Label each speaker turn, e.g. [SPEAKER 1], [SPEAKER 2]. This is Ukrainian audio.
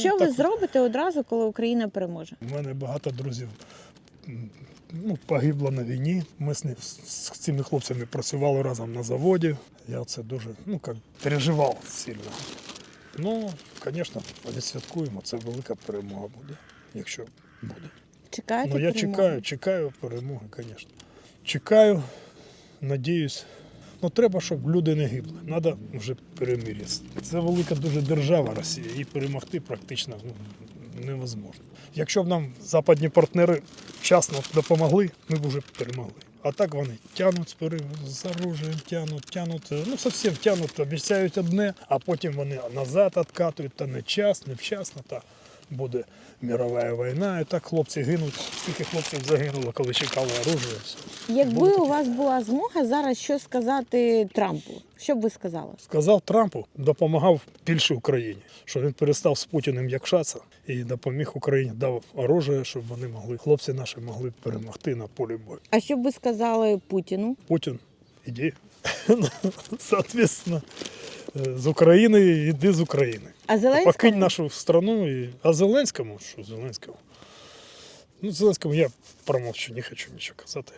[SPEAKER 1] Що
[SPEAKER 2] Ну,
[SPEAKER 1] ви
[SPEAKER 2] так.
[SPEAKER 1] зробите одразу, коли Україна переможе?
[SPEAKER 2] У мене багато друзів ну, погибло на війні. Ми з, з цими хлопцями працювали разом на заводі. Я це дуже ну, як, переживав сильно. Ну, звісно, відсвяткуємо. Це велика перемога буде, якщо буде.
[SPEAKER 1] Чекаєте
[SPEAKER 2] Ну, я
[SPEAKER 1] перемоги?
[SPEAKER 2] чекаю, чекаю перемоги, звісно. Чекаю, надіюсь. Ну, треба, щоб люди не гибли. Треба вже перемир'я. Це велика дуже держава Росія. Її перемогти практично ну, невозможно. Якщо б нам западні партнери вчасно допомогли, ми б вже перемогли. А так вони тянуть з оружием, тянуть, тянуть, ну зовсім тянуть, обіцяють одне, а потім вони назад відкатують, та не час, не вчасно, та буде мірова війна, і так хлопці гинуть. Скільки хлопців загинуло, коли чекали оружие.
[SPEAKER 1] Якби у вас була змога зараз що сказати Трампу, що б ви сказали?
[SPEAKER 2] Сказав Трампу, допомагав більше Україні, що він перестав з Путіним якшатися і допоміг Україні, дав оружие, щоб вони могли, хлопці наші могли перемогти на полі бою.
[SPEAKER 1] А що б ви сказали Путіну?
[SPEAKER 2] Путін, іди. Соответственно, з України йди з України.
[SPEAKER 1] А Зеленському?
[SPEAKER 2] Покинь нашу страну. І... А Зеленському? Що Зеленському? Ну, Зеленському я промовчу, не хочу нічого казати.